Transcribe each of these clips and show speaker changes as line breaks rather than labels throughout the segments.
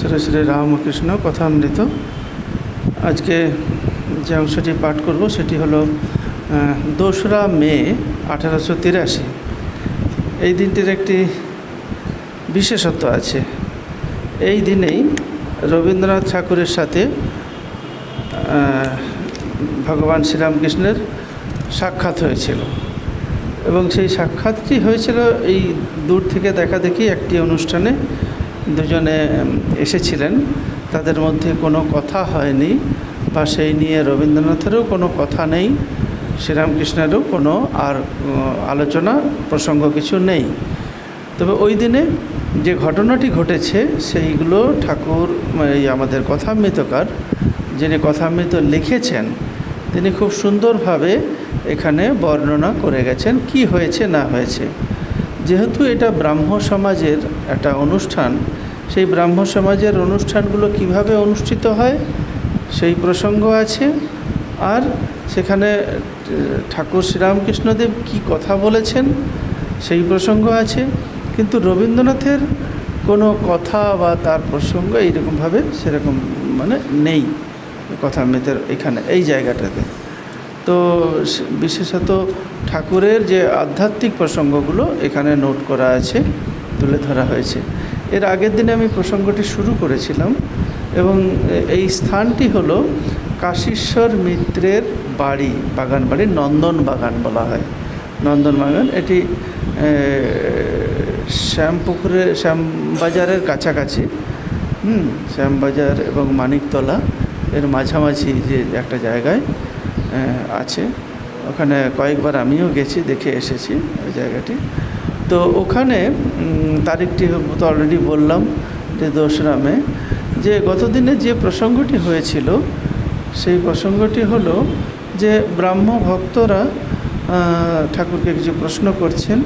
শ্রী শ্রী রামকৃষ্ণ কথামৃত। আজকে যে অংশটি পাঠ করব সেটি হলো দোসরা মে আঠারোশো তিরাশি। এই দিনটির একটি বিশেষত্ব আছে। এই দিনেই রবীন্দ্রনাথ ঠাকুরের সাথে ভগবান শ্রীরামকৃষ্ণের সাক্ষাৎ হয়েছিল। এবং সেই সাক্ষাৎটি হয়েছিল এই দূর থেকে দেখা দেখি একটি অনুষ্ঠানে দুজনে এসেছিলেন। তাদের মধ্যে কোনো কথা হয়নি বা সেই নিয়ে রবীন্দ্রনাথেরও কোনো কথা নেই, শ্রীরামকৃষ্ণেরও কোনো আর আলোচনা প্রসঙ্গ কিছু নেই। তবে ওই দিনে যে ঘটনাটি ঘটেছে, সেইগুলো ঠাকুর, এই আমাদের কথামৃতকার, যিনি কথামৃত লিখেছেন, তিনি খুব সুন্দরভাবে এখানে বর্ণনা করে গেছেন কি হয়েছে, না হয়েছে। যেহেতু এটা ব্রাহ্ম সমাজের একটা অনুষ্ঠান সেই ব্রাহ্ম সমাজের অনুষ্ঠানগুলো কীভাবে অনুষ্ঠিত হয়, সেই প্রসঙ্গ আছে। আর সেখানে ঠাকুর শ্রীরামকৃষ্ণদেব কি কথা বলেছেন, সেই প্রসঙ্গ আছে। কিন্তু রবীন্দ্রনাথের কোনো কথা বা তার প্রসঙ্গ এইরকমভাবে সেরকম মানে নেই কথামৃতের এখানে, এই জায়গাটাতে। তো বিশেষত ঠাকুরের যে আধ্যাত্মিক প্রসঙ্গগুলো এখানে নোট করা আছে, তুলে ধরা হয়েছে। এর আগের দিনে আমি প্রসঙ্গটি শুরু করেছিলাম এবং এই স্থানটি হলো কাশীশ্বর মিত্রের বাড়ি বাগান বাড়ি নন্দন বাগান বলা হয়। নন্দন বাগান এটি এ, শ্যামপুকুরে শ্যামবাজারের কাছাকাছি। হুম শ্যামবাজার এবং মানিকতলা এর মাঝামাঝি যে একটা জায়গায় আছে। ওখানে কয়েকবার আমিও গেছি দেখে এসেছি ওই জায়গাটি। তো ওখানে তারিখটি তো অলরেডি বললাম যে দোসরামে, যে গতদিনে যে প্রসঙ্গটি হয়েছিল, সেই প্রসঙ্গটি হলো যে ব্রাহ্ম ভক্তরা ঠাকুরকে কিছু প্রশ্ন করছেন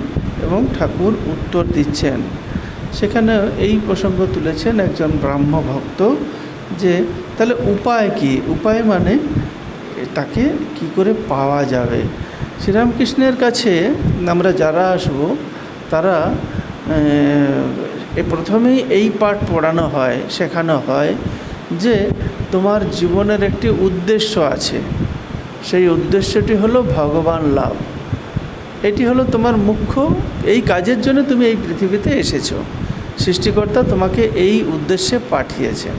এবং ঠাকুর উত্তর দিচ্ছেন। সেখানে এই প্রসঙ্গ তুলেছেন একজন ব্রাহ্ম ভক্ত যে, তাহলে উপায় কি? উপায় মানে তাকে কি করে পাওয়া যাবে? শ্রীরামকৃষ্ণের কাছে আমরা যারা আসব তারা প্রথমেই এই পাঠ পড়ানো হয়, শেখানো হয় যে তোমার জীবনের একটি উদ্দেশ্য আছে। সেই উদ্দেশ্যটি হলো ভগবান লাভ। এটি হলো তোমার মুখ্য, এই কাজের জন্য তুমি এই পৃথিবীতে এসেছ। সৃষ্টিকর্তা তোমাকে এই উদ্দেশ্যে পাঠিয়েছেন।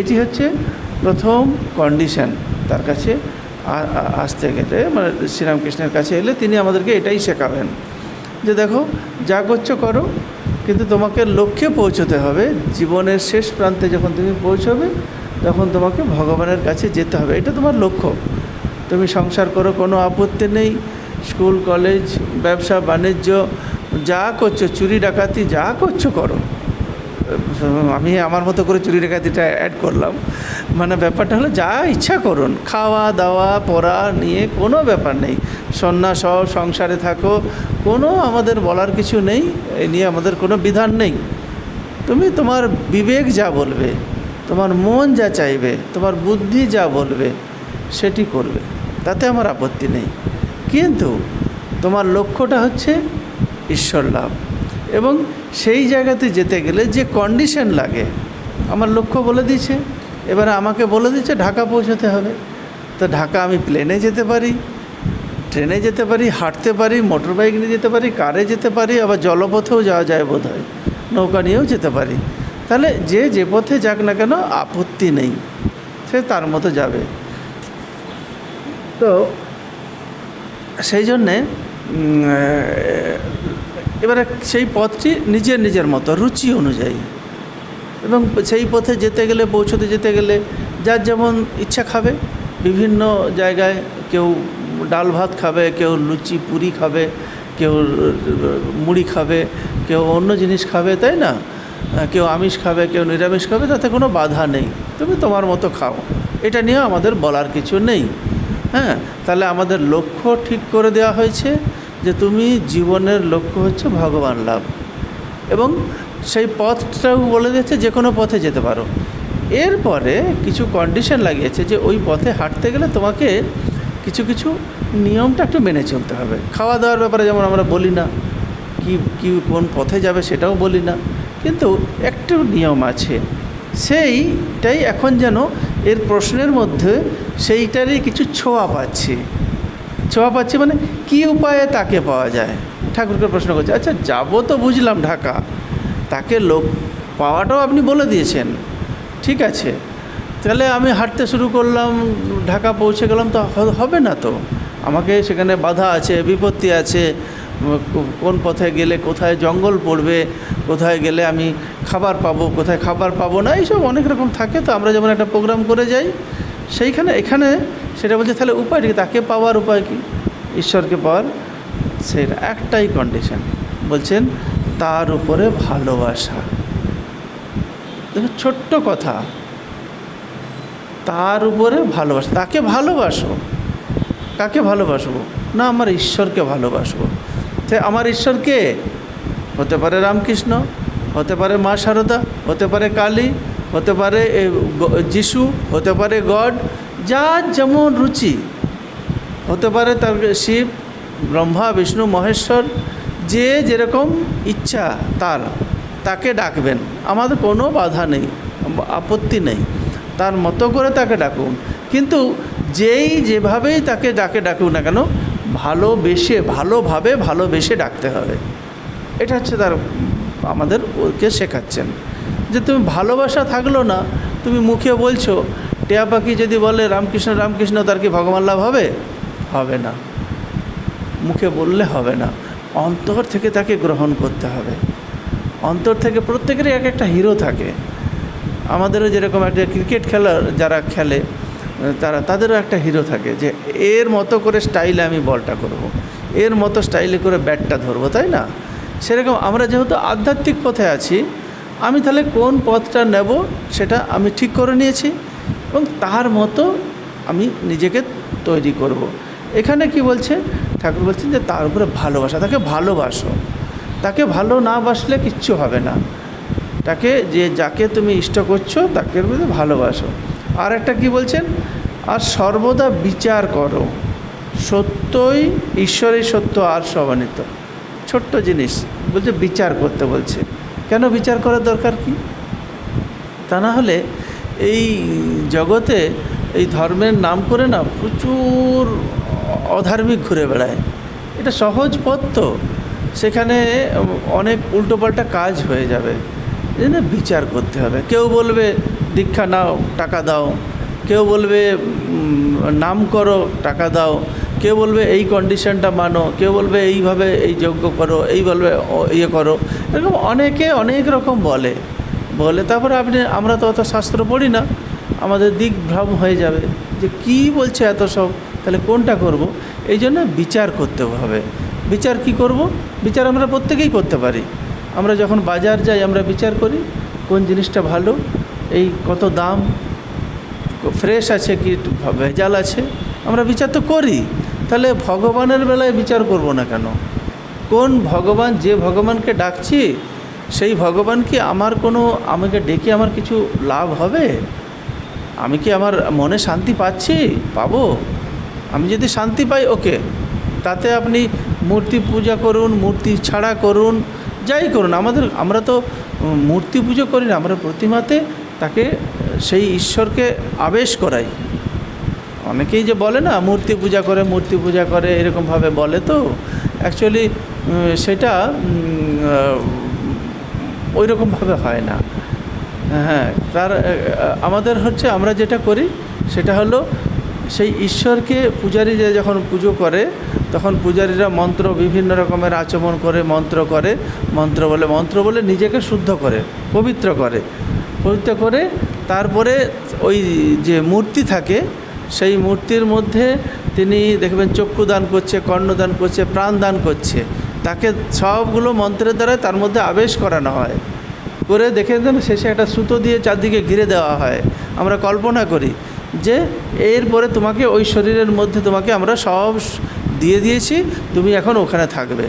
এটি হচ্ছে প্রথম কন্ডিশন তার কাছে আসতে গেলে মানে শ্রীরামকৃষ্ণের কাছে এলে তিনি আমাদেরকে এটাই শেখাবেন। যে দেখো যা করছ করো, কিন্তু তোমাকে লক্ষ্যে পৌঁছতে হবে। জীবনের শেষ প্রান্তে যখন তুমি পৌঁছবে, তখন তোমাকে ভগবানের কাছে যেতে হবে। এটা তোমার লক্ষ্য। তুমি সংসার করো, কোনো আপত্তি নেই। স্কুল, কলেজ, ব্যবসা, বাণিজ্য, যা করছ, চুরি, ডাকাতি, যা করছ করো। আমি আমার মতো করে চুরি, ডাকাতিটা অ্যাড করলাম। মানে ব্যাপারটা হলো, যা ইচ্ছা করুন। খাওয়া, দাওয়া, পড়া নিয়ে কোনো ব্যাপার নেই। সন্ন্যাস হও, সংসারে থাকো কোনো আমাদের বলার কিছু নেই এ নিয়ে আমাদের কোনো বিধান নেই। তুমি তোমার বিবেক যা বলবে তোমার মন যা চাইবে তোমার বুদ্ধি যা বলবে সেটি করবে তাতে আমার আপত্তি নেই। কিন্তু তোমার লক্ষ্যটা হচ্ছে ঈশ্বর লাভ। এবং সেই জায়গাতে যেতে গেলে যে কন্ডিশন লাগে আমার লক্ষ্য বলে দিয়েছে এবারে আমাকে বলে দিচ্ছে ঢাকা পৌঁছাতে হবে। তো ঢাকা আমি প্লেনে যেতে পারি। ট্রেনে যেতে পারি, হাঁটতে পারি মোটর বাইক নিয়ে যেতে পারি কারে যেতে পারি, আবার জলপথেও যাওয়া যায় বোধ হয় নৌকা নিয়েও যেতে পারি। তাহলে যে যে পথে যাক না কেন আপত্তি নেই, সে তার মতো যাবে। তো সেই জন্যে এবারে সেই পথটি নিজের নিজের মতো, রুচি অনুযায়ী। এবং সেই পথে যেতে গেলে, পৌঁছতে যেতে গেলে, যার যেমন ইচ্ছা খাবে, বিভিন্ন জায়গায় কেউ ডাল ভাত খাবে, কেউ লুচি পুরি খাবে, কেউ মুড়ি খাবে, কেউ অন্য জিনিস খাবে, তাই না? কেউ আমিষ খাবে, কেউ নিরামিষ খাবে, তাতে কোনো বাধা নেই। তুমি তোমার মতো খাও। এটা নিয়ে আমাদের বলার কিছু নেই। হ্যাঁ তাহলে আমাদের লক্ষ্য ঠিক করে দেওয়া হয়েছে যে তুমি জীবনের লক্ষ্য হচ্ছে ভগবান লাভ। এবং সেই পথটাও বলে দিয়েছে যে কোনো পথে যেতে পারো। এরপরে কিছু কন্ডিশন লাগিয়েছে যে ওই পথে হাঁটতে গেলে তোমাকে কিছু কিছু নিয়মটা একটু মেনে চলতে হবে। খাওয়া দাওয়ার ব্যাপারে যেমন আমরা বলি না, কি কি, কোন পথে যাবে সেটাও বলি না, কিন্তু একটু নিয়ম আছে। সেইটাই এখন যেন এর প্রশ্নের মধ্যে সেইটারই কিছু ছোঁয়া পাচ্ছি। ছোঁয়া পাচ্ছি মানে কী উপায়ে তাকে পাওয়া যায়? ঠাকুরকে প্রশ্ন করছে আচ্ছা যাব তো বুঝলাম ঢাকা। তাকে লোক পাওয়াটাও আপনি বলে দিয়েছেন। ঠিক আছে তাহলে আমি হাঁটতে শুরু করলাম, ঢাকা পৌঁছে গেলাম, তো হবে না তো? আমাকে সেখানে বাধা আছে, বিপত্তি আছে কোন পথে গেলে কোথায় জঙ্গল পড়বে, কোথায় গেলে আমি খাবার পাবো, কোথায় খাবার পাবো না, এইসব অনেক রকম থাকে। তো আমরা যেমন একটা প্রোগ্রাম করে যাই, সেইখানে, এখানে সেটা বলছে, তাহলে উপায় কি? তাকে পাওয়ার উপায় কি? ঈশ্বরকে পাওয়ার? সেটা একটাই কন্ডিশন বলছেন, তার উপরে ভালোবাসা। ছোট্ট কথা। তার উপরে ভালোবাসা। তাকে ভালোবাসো। কাকে ভালোবাসবো? না, আমার ঈশ্বরকে ভালোবাসবো। তো আমার ঈশ্বরকে হতে পারে রামকৃষ্ণ, হতে পারে মা শারদা হতে পারে কালী, হতে পারে যিশু, হতে পারে গড, যার যেমন রুচি। হতে পারে তার শিব, ব্রহ্মা, বিষ্ণু, মহেশ্বর, যে যেরকম ইচ্ছা তার, তাকে ডাকবেন। আমাদের কোনো বাধা নেই, আপত্তি নেই। তার মতো করে তাকে ডাকুন। কিন্তু যেই যেভাবেই তাকে ডাকে ডাকুন না কেন, ভালোবেসে, ভালোভাবে ভালোবেসে ডাকতে হবে। এটা হচ্ছে তার আমাদের ওকে শেখাচ্ছেন। যে তুমি ভালোবাসা থাকল না, তুমি মুখে বলছো, টিয়া পাখি যদি বলে রামকৃষ্ণ রামকৃষ্ণ, তার কি ভগবান লাভ হবে? হবে না। মুখে বললে হবে না। অন্তর থেকে তাকে গ্রহণ করতে হবে। অন্তর থেকে প্রত্যেকেরই এক একটা হিরো থাকে। আমাদেরও যেরকম একটা ক্রিকেট খেলার যারা খেলে, তারা, তাদেরও একটা হিরো থাকে যে এর মতো করে স্টাইলে আমি বলটা করব। এর মতো স্টাইলে করে ব্যাটটা ধরবো, তাই না সেরকম আমরা যেহেতু আধ্যাত্মিক পথে আছি, আমি তাহলে কোন পথটা নেব সেটা আমি ঠিক করে নিয়েছি এবং তার মতো আমি নিজেকে তৈরি করব। এখানে কি বলছে ঠাকুর বলছেন যে তার উপরে ভালোবাসা, তাকে ভালোবাসো তাকে ভালো না বাসলে কিচ্ছু হবে না তাকে যে যাকে তুমি ইষ্ট করছ, তাকে ভালোবাসো। আর একটা কি বলছেন? আর সর্বদা বিচার করো। সত্যই ঈশ্বরই সত্য, আর সমানিত। ছোট্ট জিনিস, বলছে বিচার করতে বলছে। কেন বিচার করার দরকার কি? তা না হলে এই জগতে এই ধর্মের নাম করে না প্রচুর অধার্মিক ঘুরে বেড়ায়। এটা সহজ পথ তো। সেখানে অনেক উল্টোপাল্টা কাজ হয়ে যাবে। এই বিচার করতে হবে। কেউ বলবে, দীক্ষা নাও, টাকা দাও। কেউ বলবে নাম করো, টাকা দাও। কেউ বলবে, এই কন্ডিশনটা মানো। কেউ বলবে, এইভাবে এই যোগ্য করো, এই বলবে ইয়ে করো। এরকম অনেকে অনেক রকম বলে। বলে তারপরে আপনি, আমরা তো অত শাস্ত্র পড়ি না। আমাদের দিক ভ্রম হয়ে যাবে। যে কি বলছে এত সব? তাহলে কোনটা করব? এই জন্য বিচার করতে হবে। বিচার কি করব? বিচার আমরা প্রত্যেকেই করতে পারি। আমরা যখন বাজার যাই, আমরা বিচার করি কোন জিনিসটা ভালো, এই কত দাম, ফ্রেশ আছে কি, ভেজাল আছে, আমরা বিচার তো করি। তাহলে ভগবানের বেলায় বিচার করব না কেন? কোন ভগবান, যে ভগবানকে ডাকছি, সেই ভগবান কি আমার কোনো, আমাকে ডেকে আমার কিছু লাভ হবে? আমি কি আমার মনে শান্তি পাচ্ছি? পাবো। আমি যদি শান্তি পাই, ওকে। তাতে আপনি মূর্তি পূজা করুন, মূর্তি ছাড়া করুন যাই করুন, আমাদের, আমরা তো মূর্তি পুজো করি না, আমরা প্রতিমাতে তাকে, সেই ঈশ্বরকে আবেশ করাই। অনেকেই যে বলে না, মূর্তি পূজা করে, মূর্তি পূজা করে, এরকমভাবে বলে তো। অ্যাকচুয়ালি সেটা ওই রকমভাবে হয় না। হ্যাঁ তার আমাদের হচ্ছে, আমরা যেটা করি, সেটা হলো সেই ঈশ্বরকে পূজারী যে যখন পুজো করে, তখন পূজারীরা মন্ত্র বিভিন্ন রকমের আচমন করে, মন্ত্র করে, মন্ত্র বলে মন্ত্র বলে নিজেকে শুদ্ধ করে, পবিত্র করে। পবিত্র করে তারপরে ওই যে মূর্তি থাকে, সেই মূর্তির মধ্যে তিনি দেখবেন চক্ষু দান করছে কর্ণদান করছে, প্রাণ দান করছে। তাকে সবগুলো মন্ত্রের দ্বারা তার মধ্যে আবেশ করানো হয়। করে দেখে দেন শেষে একটা সুতো দিয়ে চারদিকে ঘিরে দেওয়া হয়। আমরা কল্পনা করি যে এরপরে তোমাকে ওই শরীরের মধ্যে তোমাকে আমরা সব দিয়ে দিয়েছি, তুমি এখন ওখানে থাকবে।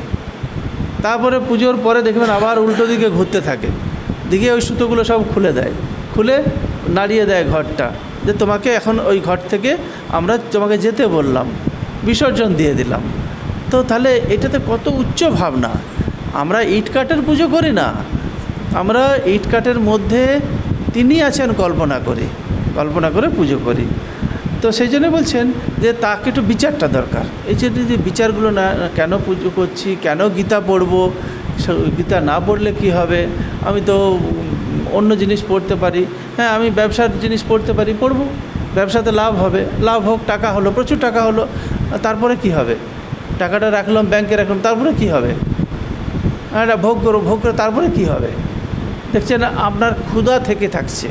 তারপরে পুজোর পরে দেখবেন আবার উল্টো দিকে ঘুরতে থাকে। দিকে ওই সুতোগুলো সব খুলে দেয়। খুলে নাড়িয়ে দেয় ঘরটা। যে তোমাকে এখন ওই ঘর থেকে আমরা তোমাকে যেতে বললাম, বিসর্জন দিয়ে দিলাম। তো তাহলে এটাতে কত উচ্চ ভাবনা। আমরা ইট কাঠের পুজো করি না। আমরা ইট কাঠের মধ্যে তিনি আছেন কল্পনা করি। কল্পনা করে পুজো করি। তো সেই জন্য বলছেন যে তাকে একটু বিচারটা দরকার। এই যে যদি বিচারগুলো না, কেন পুজো করছি, কেন গীতা পড়ব গীতা না পড়লে কি হবে? আমি তো অন্য জিনিস পড়তে পারি। হ্যাঁ আমি ব্যবসার জিনিস পড়তে পারি, পড়ব। ব্যবসাতে লাভ হবে। লাভ হোক, টাকা হলো, প্রচুর টাকা হলো, তারপরে কি হবে? টাকাটা রাখলাম, ব্যাংকে রাখলাম, তারপরে কি হবে? হ্যাঁ ভোগ করো ভোগ করো তারপরে কি হবে? দেখছেন, আপনার ক্ষুধা থেকে থাকছে।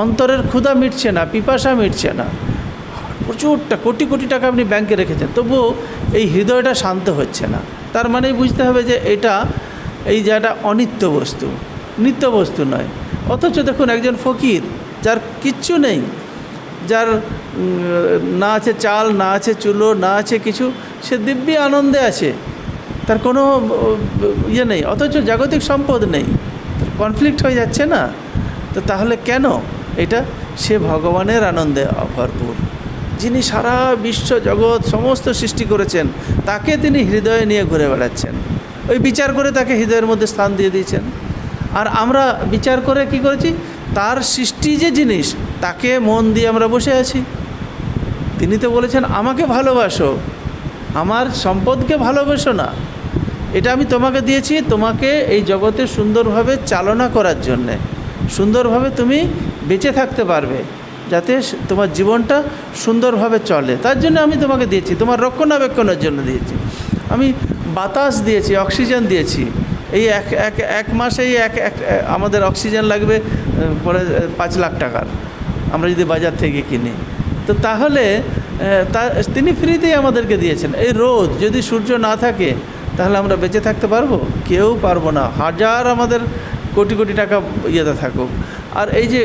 অন্তরের ক্ষুধা মিটছে না, পিপাসা মিটছে না। প্রচুরটা, কোটি কোটি টাকা আপনি ব্যাংকে রেখেছেন, তবুও এই হৃদয়টা শান্ত হচ্ছে না। তার মানেই বুঝতে হবে যে এটা, এই জায়গাটা অনিত্য বস্তু, নিত্য বস্তু নয়। অথচ দেখুন একজন ফকির, যার কিচ্ছু নেই, যার না আছে চাল, না আছে চুলো, না আছে কিছু, সে দিব্যি আনন্দে আছে। তার কোনো ইয়ে নেই, অথচ জাগতিক সম্পদ নেই। কনফ্লিক্ট হয়ে যাচ্ছে না। তো তাহলে কেন? এটা সে ভগবানের আনন্দে ভরপুর। যিনি সারা বিশ্ব জগৎ সমস্ত সৃষ্টি করেছেন, তাকে তিনি হৃদয়ে নিয়ে ঘুরে বেড়াচ্ছেন। ওই বিচার করে তাকে হৃদয়ের মধ্যে স্থান দিয়ে দিয়েছেন। আর আমরা বিচার করে কি করেছি? তার সৃষ্টি যে জিনিস, তাকে মন দিয়ে আমরা বসে আছি। তিনি তো বলেছেন, আমাকে ভালোবাসো। আমার সম্পদকে ভালোবাসো না। এটা আমি তোমাকে দিয়েছি তোমাকে এই জগতে সুন্দরভাবে চালনা করার জন্যে। সুন্দরভাবে তুমি বেঁচে থাকতে পারবে, যাতে তোমার জীবনটা সুন্দরভাবে চলে। তার জন্য আমি তোমাকে দিয়েছি, তোমার রক্ষণাবেক্ষণের জন্য দিয়েছি। আমি বাতাস দিয়েছি, অক্সিজেন দিয়েছি। এই এক এক এক মাসেই এক এক আমাদের অক্সিজেন লাগবে পরে পাঁচ লাখ টাকার। আমরা যদি বাজার থেকে কিনি। তো তাহলে তা, তিনি ফ্রিতেই আমাদেরকে দিয়েছেন। এই রোদ যদি সূর্য না থাকে, তাহলে আমরা বেঁচে থাকতে পারব? কেউ পারব না। হাজার আমাদের কোটি কোটি টাকা ইয়েতে থাকুক। আর এই যে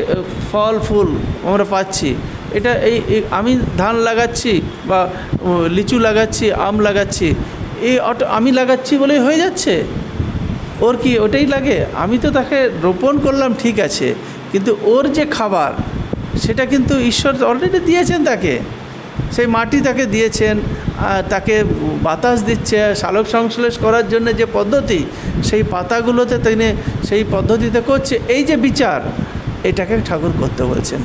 ফল, ফুল আমরা পাচ্ছি, এটা এই আমি ধান লাগাচ্ছি বা লিচু লাগাচ্ছি, আম লাগাচ্ছি, এই অটো, আমি লাগাচ্ছি বলেই হয়ে যাচ্ছে? ওর কি ওটাই লাগে? আমি তো তাকে রোপণ করলাম, ঠিক আছে, কিন্তু ওর যে খাবার, সেটা কিন্তু ঈশ্বর অলরেডি দিয়েছেন তাকে। সেই মাটি তাকে দিয়েছেন তাকে বাতাস দিচ্ছে সালোক সংশ্লেষ করার জন্য যে পদ্ধতি, সেই পাতাগুলোতে তিনি, সেই পদ্ধতিতে করছে। এই যে বিচার এটাকে ঠাকুর করতে বলছেন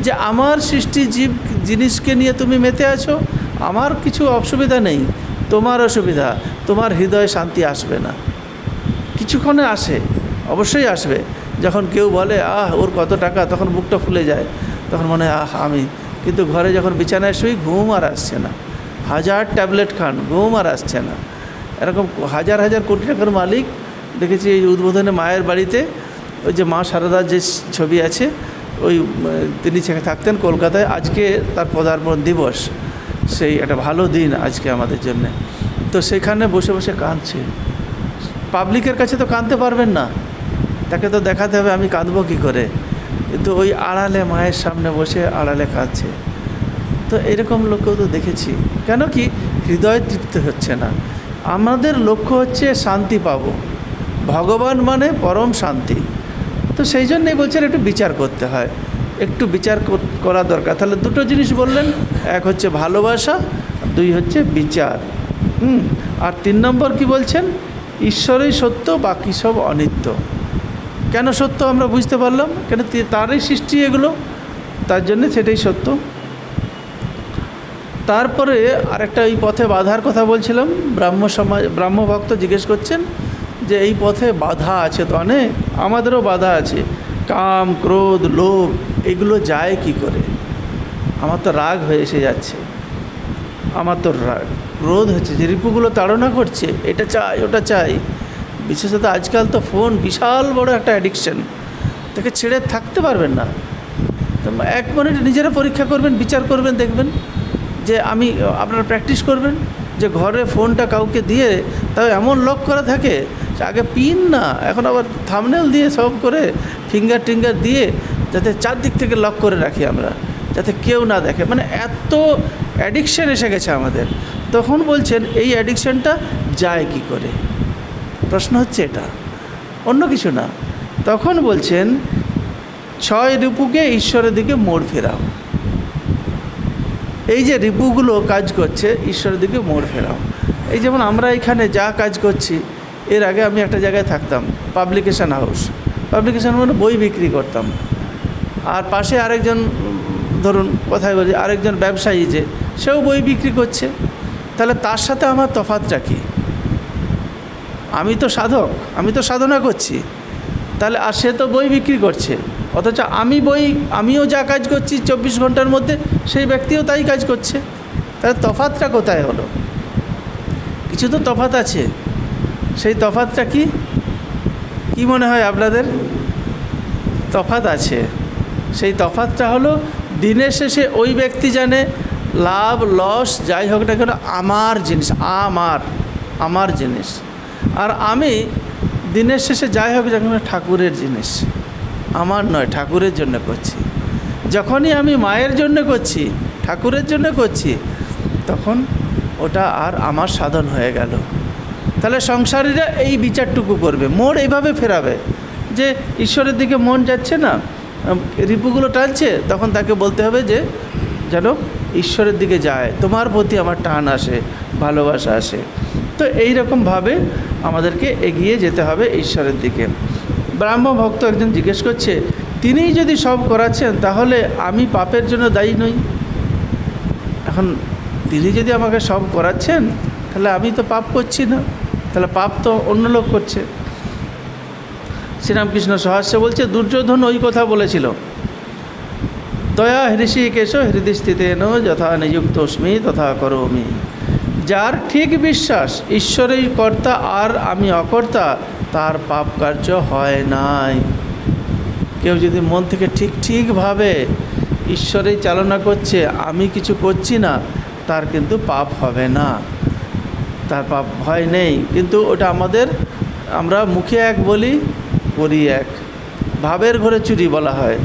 যে আমার সৃষ্টি জীব জিনিসকে নিয়ে তুমি মেতে আছো, আমার কিছু অসুবিধা নেই, তোমার অসুবিধা, তোমার হৃদয়ে শান্তি আসবে না। কিছুক্ষণে আসে, অবশ্যই আসবে। যখন কেউ বলে, আহ, ওর কত টাকা? তখন বুকটা ফুলে যায়। তখন মনে আহ, আমি। কিন্তু ঘরে যখন বিছানায় শুই, ঘুম আর আসছে না। হাজার ট্যাবলেট খান, ঘুম আর আসছে না। এরকম হাজার হাজার কোটি টাকার মালিক, দেখেছি এই উদ্বোধনে মায়ের বাড়িতে ওই যে মা সারদার যে ছবি আছে, ওই, তিনি সেখানে থাকতেন কলকাতায়। আজকে তার পদার্পণ দিবস। সেই একটা ভালো দিন আজকে আমাদের জন্যে। তো সেখানে বসে বসে কাঁদছে। পাবলিকের কাছে তো কাঁদতে পারবেন না। তাকে তো দেখাতে হবে আমি কাঁদবো কী করে। কিন্তু ওই আড়ালে মায়ের সামনে বসে আড়ালে কাঁদছে। তো এরকম লোকও তো দেখেছি। কেন কি? হৃদয় তৃপ্ত হচ্ছে না। আমাদের লক্ষ্য হচ্ছে শান্তি পাবো। ভগবান মানে পরম শান্তি। তো সেই জন্যই বলছেন একটু বিচার করতে হয়। একটু বিচার করা দরকার। তাহলে দুটো জিনিস বললেন, এক হচ্ছে ভালোবাসা, দুই হচ্ছে বিচার। হুম, আর তিন নম্বর কি বলছেন? ঈশ্বরই সত্য, বাকি সব অনিত্য। কেন সত্য আমরা বুঝতে পারলাম? কেন তারই সৃষ্টি এগুলো? তার জন্য সেটাই সত্য। তারপরে আরেকটা এই পথে বাধার কথা বলছিলাম। ব্রাহ্ম সমাজ ব্রাহ্ম ভক্ত জিজ্ঞেস করছেন যে এই পথে বাধা আছে তো অনেক, আমাদেরও বাধা আছে। কাম, ক্রোধ, লোভ, এগুলো যায় কি করে? আমার তো রাগ হয়ে এসে যাচ্ছে। আমার তো রাগ ক্রোধ হচ্ছে, যে রিপুগুলো তাড়না করছে, এটা চাই, ওটা চাই। বিশেষত আজকাল তো ফোন বিশাল বড় একটা অ্যাডিকশন তাকে ছেড়ে থাকতে পারবেন না। তো এক মিনিট নিজেরা পরীক্ষা করবেন, বিচার করবেন, দেখবেন যে আমি, আপনারা প্র্যাকটিস করবেন, যে ঘরে ফোনটা কাউকে দিয়ে তাও এমন লক করা থাকে আগে পিন না, এখন আবার থামনেল দিয়ে সব করে ফিঙ্গার টিঙ্গার দিয়ে যাতে চারদিক থেকে লক করে রাখি আমরা, যাতে কেউ না দেখে। মানে এত অ্যাডিকশান এসে গেছে আমাদের। তখন বলছেন, এই অ্যাডিকশানটা যায় কি করে? প্রশ্ন হচ্ছে এটা, অন্য কিছু না। তখন বলছেন, ছয় রিপুকে ঈশ্বরের দিকে মোড় ফেরাও। এই যে রিপুগুলো কাজ করছে, ঈশ্বরের দিকে মোড় ফেরাও। এই যেমন আমরা এখানে যা কাজ করছি এর আগে আমি একটা জায়গায় থাকতাম পাবলিকেশন হাউস পাবলিকেশান মানে বই বিক্রি করতাম। আর পাশে আরেকজন, ধরুন কথায় বলি, আরেকজন ব্যবসায়ী যে, সেও বই বিক্রি করছে। তাহলে তার সাথে আমার তফাতটা কী? আমি তো সাধক, আমি তো সাধনা করছি। তাহলে আর সে তো বই বিক্রি করছে। অথচ আমি বই, আমিও যা কাজ করছি চব্বিশ ঘণ্টার মধ্যে, সেই ব্যক্তিও তাই কাজ করছে। তাহলে তফাতটা কোথায় হলো? কিছু তো তফাত আছে। সেই তফাতটা কি? কি মনে হয় আপনাদের? তফাত আছে। সেই তফাতটা হলো, দিনের শেষে ওই ব্যক্তি জানে লাভ, লস, যাই হোক না কেন, আমার জিনিস, আমার আমার জিনিস। আর আমি দিনের শেষে যাই হোক যখন ঠাকুরের জিনিস। আমার নয়, ঠাকুরের জন্য করছি। যখনই আমি মায়ের জন্য করছি, ঠাকুরের জন্য করছি, তখন ওটা আর আমার সাধন হয়ে গেল। তাহলে সংসারীরা এই বিচারটুকু করবে। মোড় এইভাবে ফেরাবে যে ঈশ্বরের দিকে মন যাচ্ছে না রিপুগুলো টানছে, তখন তাকে বলতে হবে যে, যেন ঈশ্বরের দিকে যায়, তোমার প্রতি আমার টান আসে, ভালোবাসা আসে। তো এই রকমভাবে আমাদেরকে এগিয়ে যেতে হবে ঈশ্বরের দিকে। ব্রাহ্ম ভক্ত একজন জিজ্ঞেস করছে, তিনিই যদি সব করাচ্ছেন, তাহলে আমি পাপের জন্য দায়ী নই? এখন, তিনি যদি আমাকে সব করাচ্ছেন, তাহলে আমি তো পাপ করছি না। তাহলে পাপ তো অন্য লোক করছে। শ্রীরামকৃষ্ণ সহাস্য বলছে, দুর্যোধন ওই কথা বলেছিল। দয়া হৃষি হৃষিকেশ স্থিতেন যথা নিযুক্তস্মি তথা করোমি। যার ঠিক বিশ্বাস ঈশ্বরেই কর্তা আর আমি অকর্তা, তার পাপ কার্য হয় নাই। কেউ যদি মন থেকে ঠিক ঠিকভাবে ঈশ্বরেই চালনা করছে, আমি কিছু করছি না, তার কিন্তু পাপ হবে না। তার পাপ ভয় নেই, কিন্তু ওটা আমাদের, আমরা মুখে এক বলি করি এক। ভাবের ঘরে চুরি বলা হয়,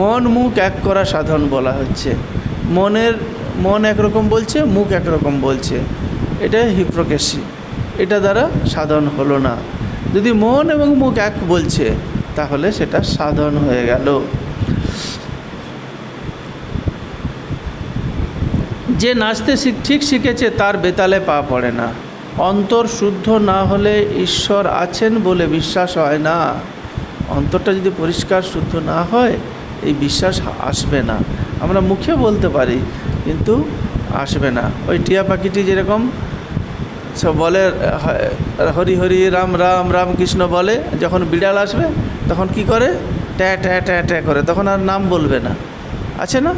মন মুখ এক করা সাধন বলা হচ্ছে। মনের, মন একরকম বলছে, মুখ একরকম বলছে। এটা হিপ্রোকেসি এটা দ্বারা সাধন হলো না। যদি মন এবং মুখ এক বলছে, তাহলে সেটা সাধন হয়ে গেল। যে নাচতে ঠিক শিখেছে তার বেতালে পা পড়ে না। অন্তর শুদ্ধ না হলে ঈশ্বর আছেন বলে বিশ্বাস হয় না। অন্তরটা যদি পরিষ্কার শুদ্ধ না হয়, এই বিশ্বাস আসবে না। আমরা মুখে বলতে পারি, কিন্তু আসবে না। ওই টিয়া পাখিটি যেরকম সব বলে হরি হরি, রাম রাম রাম কৃষ্ণ বলে, যখন বিড়াল আসবে, তখন কি করে? ট্যা ট্যা ট্যা ট্যা করে, তখন আর নাম বলবে না। আছে না?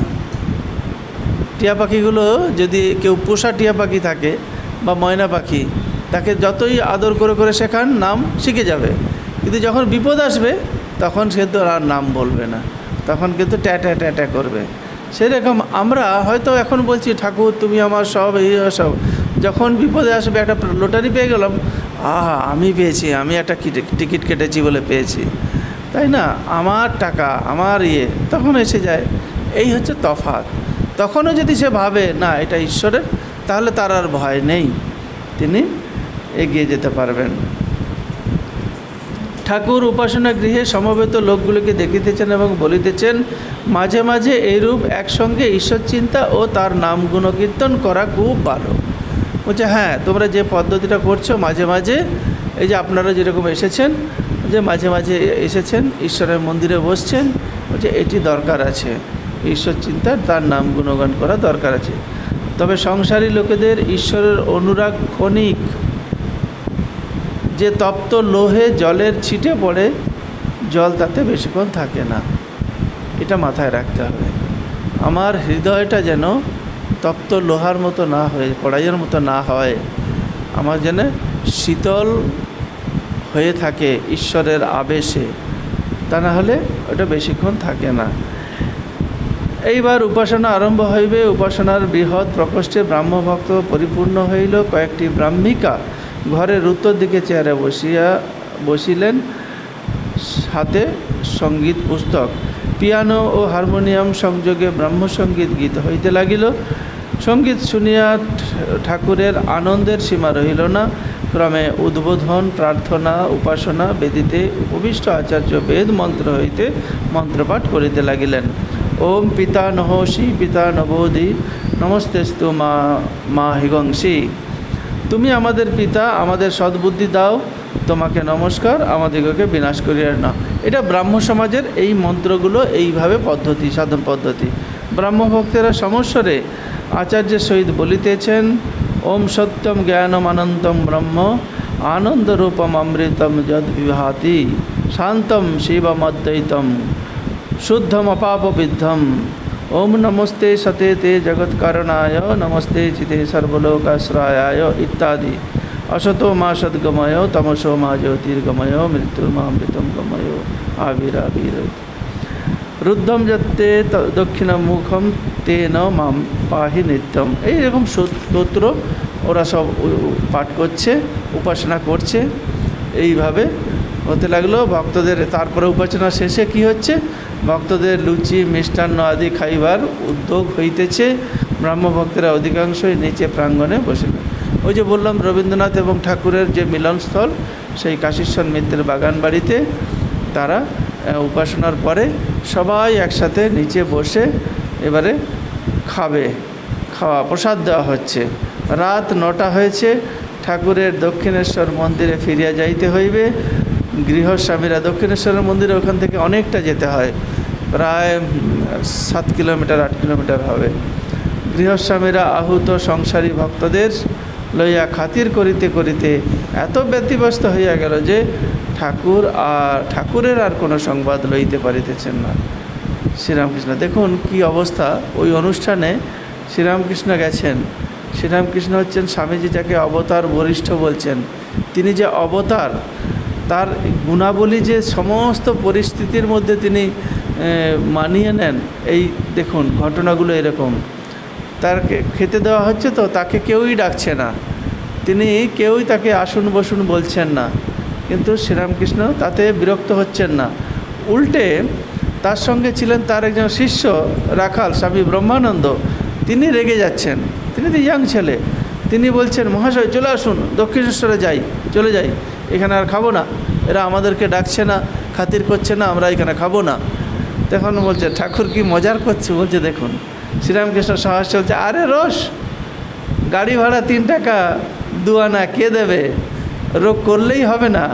টিয়া পাখিগুলো যদি কেউ পোষা টিয়া পাখি থাকে বা ময়না পাখি, তাকে যতই আদর করে করে শেখান, নাম শিখে যাবে। কিন্তু যখন বিপদ আসবে, তখন সে তো আর নাম বলবে না। তখন কিন্তু ট্যা ট্যা করবে। সেরকম আমরা হয়তো এখন বলছি, ঠাকুর, তুমি আমার সব এই সব। যখন বিপদে আসবে, একটা লটারি পেয়ে গেলাম, আহা, আমি পেয়েছি, আমি একটা টিকিট কেটেছি বলে পেয়েছি। তাই না? আমার টাকা, আমার ইয়ে তখন এসে যায়। এই হচ্ছে তফাৎ। তখনও যদি সে ভাবে, না, এটা ঈশ্বরের, তাহলে তার আর ভয় নেই। তিনি এগিয়ে যেতে পারবেন। ঠাকুর উপাসনা গৃহে সমবেত লোকগুলিকে দেখিতেছেন এবং বলিতেছেন, মাঝে মাঝে এইরূপ একসঙ্গে ঈশ্বর চিন্তা ও তার নাম গুণকীর্তন করা খুব ভালো। বলছে হ্যাঁ তোমরা যে পদ্ধতিটা করছ, মাঝে মাঝে, এই যে আপনারা যেরকম এসেছেন, যে মাঝে মাঝে এসেছেন, ঈশ্বরের মন্দিরে বসছেন, বলছে, এটি দরকার আছে। ঈশ্বর চিন্তা তার নাম গুণগান করা দরকার আছে। তবে সংসারী লোকেদের ঈশ্বরের অনুরাগ ক্ষণিক। যে তপ্ত লোহে জলের ছিটে পড়ে, জল তাতে বেশিক্ষণ থাকে না। এটা মাথায় রাখতে হবে। আমার হৃদয়টা যেন তপ্ত লোহার মতো না হয়ে, কড়াইয়ের মতো না হয়। আমার যেন শীতল হয়ে থাকে ঈশ্বরের আবেশে। তা না হলে ওটা বেশিক্ষণ থাকে না। এইবার উপাসনা আরম্ভ হইবে। উপাসনার বৃহৎ প্রকোষ্ঠে ব্রাহ্মভক্ত পরিপূর্ণ হইল কয়েকটি ব্রাহ্মিকা। ঘরের উত্তর দিকে চেয়ারে বসিয়া বসিলেন হাতে সংগীত পুস্তক। পিয়ানো ও হারমোনিয়াম সংযোগে ব্রাহ্মসঙ্গীত গীত হইতে লাগিল। সংগীত শুনিয়া ঠাকুরের আনন্দের সীমা রহিল না। ক্রমে উদ্বোধন, প্রার্থনা, উপাসনা বেদিতে উপবিষ্ট আচার্য বেদ মন্ত্র হইতে মন্ত্রপাঠ করিতে লাগিলেন। ওম পিতা নহসি পিতা নবোধি নমস্তেস্তু মা মা হিগংসি। তুমি আমাদের পিতা, আমাদের সদ্বুদ্ধি দাও, তোমাকে নমস্কার, আমাদিগকে বিনাশ করিয়া না এটা ব্রাহ্ম সমাজের এই মন্ত্রগুলো, এইভাবে পদ্ধতি, সাধন পদ্ধতি। ব্রাহ্মভক্তেরা সমস্বরে আচার্যের সহিত বলিতেছেন, ওম সত্যম জ্ঞানম অনন্তম ব্রহ্ম, আনন্দরূপম অমৃতম যদ বিভাতি, শান্তম শিবমদ্বৈতম শুদ্ধম অপাপবিদ্ধম ওম নমস্তে সতে তে জগৎকারণায়, নমস্তে চিতে সর্বলোকাশ্রয়ায় ইত্যাদি। অসতো মা সদ্গময়, তমসো মা জ্যোতির্গময়, মৃত্যুর্মামৃতম গময় আবিরাবির রুদ্ধম যত্তে দক্ষিণমুখম তেন মাম পাহি নিত্যম। এইরকম স্তোত্র ওরা সব পাঠ করছে, উপাসনা করছে। এইভাবে হতে লাগল। ভক্তদের তারপরে উপাসনা শেষে কি হচ্ছে? ভক্তদের লুচি, মিষ্টান্ন আদি খাইবার উদ্যোগ হইতেছে। ব্রাহ্ম ভক্তেরা অধিকাংশই নিচে প্রাঙ্গণে বসিলেন ওই যে বললাম, রবীন্দ্রনাথ এবং ঠাকুরের যে মিলনস্থল, সেই কাশীশ্বর মিত্রের বাগান বাড়িতে তারা উপাসনার পরে সবাই একসাথে নিচে বসে এবারে খাবে, খাওয়া, প্রসাদ দেওয়া হচ্ছে। রাত নটা হয়েছে, ঠাকুরের দক্ষিণেশ্বর মন্দিরে ফিরিয়া যাইতে হইবে। গৃহস্বামীরা দক্ষিণেশ্বরের মন্দিরে ওখান থেকে অনেকটা যেতে হয়। প্রায় সাত কিলোমিটার, আট কিলোমিটার হবে। গৃহস্বামীরা আহুত সংসারী ভক্তদের লইয়া খাতির করিতে করিতে এত ব্যতিব্যস্ত হইয়া গেল যে ঠাকুর আর ঠাকুরের আর কোনো সংবাদ লইতে পারিতেছেন না। শ্রীরামকৃষ্ণ, দেখুন কি অবস্থা। ওই অনুষ্ঠানে শ্রীরামকৃষ্ণ গেছেন। শ্রীরামকৃষ্ণ হচ্ছেন স্বামীজি যাকে অবতার বরিষ্ঠ বলছেন। তিনি যে অবতার তার গুণাবলী যে সমস্ত পরিস্থিতির মধ্যে তিনি মানিয়ে নেন, এই দেখুন ঘটনাগুলো এরকম। তার খেতে দেওয়া হচ্ছে তো, তাকে কেউই ডাকছে না। তিনি কেউই তাকে আসুন বসুন বলছেন না। কিন্তু শ্রীরামকৃষ্ণ তাতে বিরক্ত হচ্ছেন না। উল্টে তার সঙ্গে ছিলেন তার একজন শিষ্য রাখাল, স্বামী ব্রহ্মানন্দ। তিনি রেগে যাচ্ছেন। তিনি তো ইয়াং ছেলে। তিনি বলছেন, মহাশয় চলে আসুন, দক্ষিণেশ্বরে যাই, চলে যাই। এখানে আর খাব না। এরা আমাদেরকে ডাকছে না, খাতির করছে না, আমরা এখানে খাব না। তখন বলছে, ঠাকুর কি মজার করছে? বলছে, দেখুন, শ্রীরামকৃষ্ণ সাহস চলছে। আরে রস, গাড়ি ভাড়া তিন টাকা দুয়ানা কে দেবে? রোগ করলেই হবে না।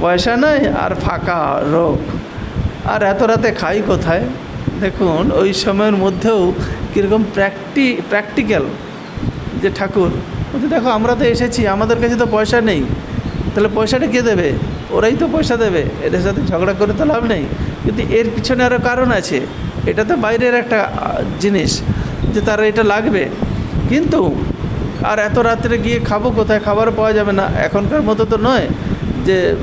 পয়সা নাই আর ফাঁকা রোগ। আর এত রাতে খাই কোথায়? দেখুন, ওই সময়ের মধ্যেও কীরকম প্র্যাকটি, প্র্যাকটিক্যাল যে ঠাকুর। বলছে, দেখো, আমরা তো এসেছি, আমাদের কাছে তো পয়সা নেই। তাহলে পয়সাটা কে দেবে? ওরাই তো পয়সা দেবে। এদের সাথে ঝগড়া করে তো লাভ নেই। কিন্তু এর পিছনে আরও কারণ আছে। এটা তো বাইরের একটা জিনিস যে তার এটা লাগবে। কিন্তু আর এত রাত্রে গিয়ে খাব কোথায়? খাবার পাওয়া যাবে না। এখনকার মতো তো নয় যে,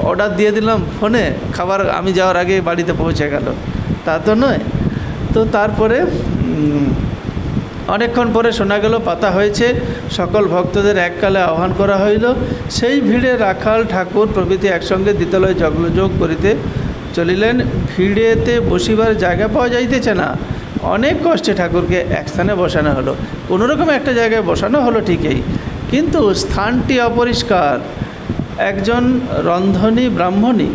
অর্ডার দিয়ে দিলাম ফোনে, খাবার আমি যাওয়ার আগে বাড়িতে পৌঁছে গেল। তা তো নয়। তো তারপরে অনেকক্ষণ পরে শোনা গেল, পাতা হয়েছে। সকল ভক্তদের এককালে আহ্বান করা হইল, সেই ভিড়ে রাখাল ঠাকুর প্রভৃতি একসঙ্গে দ্বিতলয় জগযোগ করিতে চলিলেন। ভিড়েতে বসিবার জায়গা পাওয়া যাইতেছে না। অনেক কষ্টে ঠাকুরকে এক স্থানে বসানো হলো। কোনোরকম একটা জায়গায় বসানো হলো ঠিকই। কিন্তু স্থানটি অপরিষ্কার। একজন রন্ধনী ব্রাহ্মণী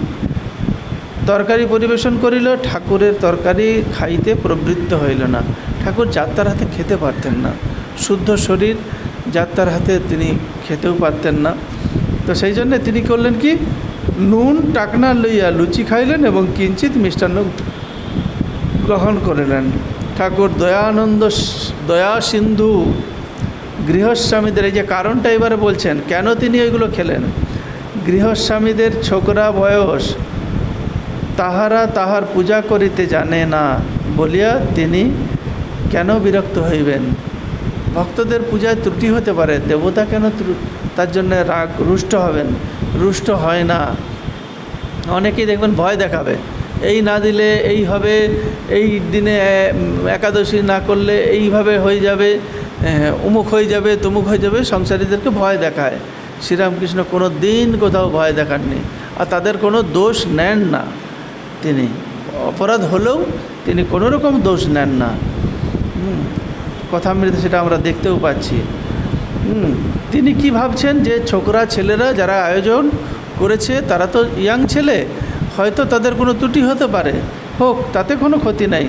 তরকারি পরিবেশন করিল। ঠাকুরের তরকারি খাইতে প্রবৃত্ত হইল না। ঠাকুর যাত্রার হাতে খেতে পারতেন না। শুদ্ধ শরীর যাত্রার হাতে তিনি খেতেও পারতেন না। তো সেই জন্যে তিনি করলেন কি? নুন, টাকনা লইয়া লুচি খাইলেন এবং কিঞ্চিত মিষ্টান্ন গ্রহণ করিলেন। ঠাকুর দয়ানন্দ দয়া সিন্ধু গৃহস্বামীদের, এই যে কারণটা এবারে বলছেন, কেন তিনি ওইগুলো খেলেন? গৃহস্বামীদের ছোকরা বয়স, তাহারা তাহার পূজা করিতে জানে না বলিয়া তিনি কেন বিরক্ত হইবেন? ভক্তদের পূজায় ত্রুটি হতে পারে দেবতা কেন ত্রু- জন্য রাগ রুষ্ট হবেন? রুষ্ট হয় না। অনেকেই দেখবেন ভয় দেখাবে। এই না দিলে এই হবে এই দিনে একাদশী না করলে এইভাবে হয়ে যাবে আহ, উমুক হয়ে যাবে তুমুক হয়ে যাবে সংসারীদেরকে ভয় দেখায়। শ্রীরামকৃষ্ণ কোনো দিন কোথাও ভয় দেখাননি। আর তাদের কোনো দোষ নেন না। তিনি অপরাধ হলেও তিনি কোনো রকম দোষ নেন না। কথামৃতে সেটা আমরা দেখতেও পাচ্ছি। তিনি কি ভাবছেন যে ছোকরা ছেলেরা যারা আয়োজন করেছে, তারা তো ইয়াং ছেলে, হয়তো তাদের কোনো ত্রুটি হতে পারে। হোক, তাতে কোনো ক্ষতি নাই।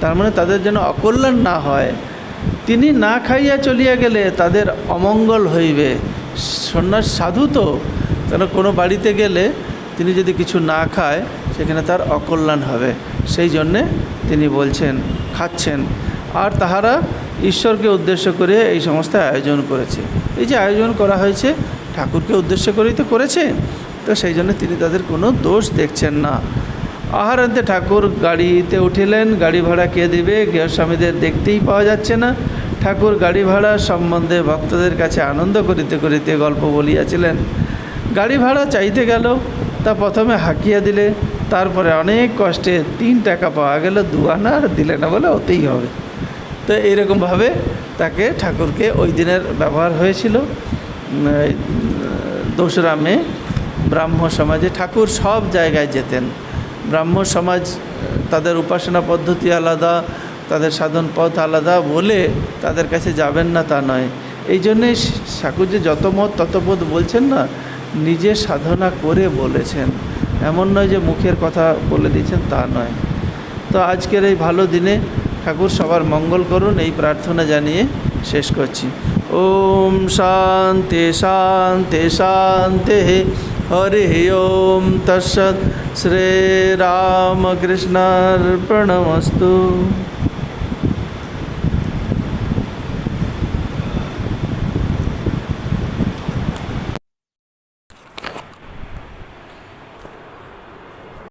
তার মানে তাদের যেন অকল্যাণ না হয়। তিনি না খাইয়া চলিয়া গেলে তাদের অমঙ্গল হইবে। সন্ন্যাস সাধু তো, কেন কোনো বাড়িতে গেলে তিনি যদি কিছু না খায়, সেখানে তার অকল্যাণ হবে। সেই জন্যে তিনি বলছেন, খাচ্ছেন। আর তাহারা ঈশ্বরকে উদ্দেশ্য করে এই সমস্ত আয়োজন করেছে। এই যে আয়োজন করা হয়েছে, ঠাকুরকে উদ্দেশ্য করেই তো করেছে, তো সেই জন্য তিনি তাদের কোনো দোষ দেখছেন না। আহারান্তে ঠাকুর গাড়িতে উঠিলেন, গাড়ি ভাড়া কে দিবে? গৃহস্বামীদের দেখতেই পাওয়া যাচ্ছে না। ঠাকুর গাড়ি ভাড়া সম্বন্ধে ভক্তদের কাছে আনন্দ করিতে করিতে গল্প বলিয়াছিলেন। গাড়ি ভাড়া চাইতে গেল, তা প্রথমে হাঁকিয়া দিলে, তারপরে অনেক কষ্টে তিন টাকা পাওয়া গেল দু আনা আর দিলে না বলে ওতেই হবে। তো এইরকমভাবে তাকে ঠাকুরকে ওই দিনের ব্যবহার হয়েছিল। দোসরা মে ব্রাহ্ম সমাজে ঠাকুর সব জায়গায় যেতেন। ব্রাহ্ম সমাজ তাদের উপাসনা পদ্ধতি আলাদা, তাদের সাধন পথ আলাদা বলে তাদের কাছে যাবেন না তা নয়। এই জন্যে ঠাকুর যে যত মত তত পথ বলছেন না, নিজে সাধনা করে বলেছেন। এমন নয় যে মুখের কথা বলে দিয়েছেন তা নয়। তো আজকের এই ভালো দিনে ঠাকুর সবার মঙ্গল করুন, এই প্রার্থনা জানিয়ে শেষ করছি। ওম শান্তি শান্তি শান্তি, হরি ওম তৎসৎ। শ্রীরামকৃষ্ণার্পণমস্তু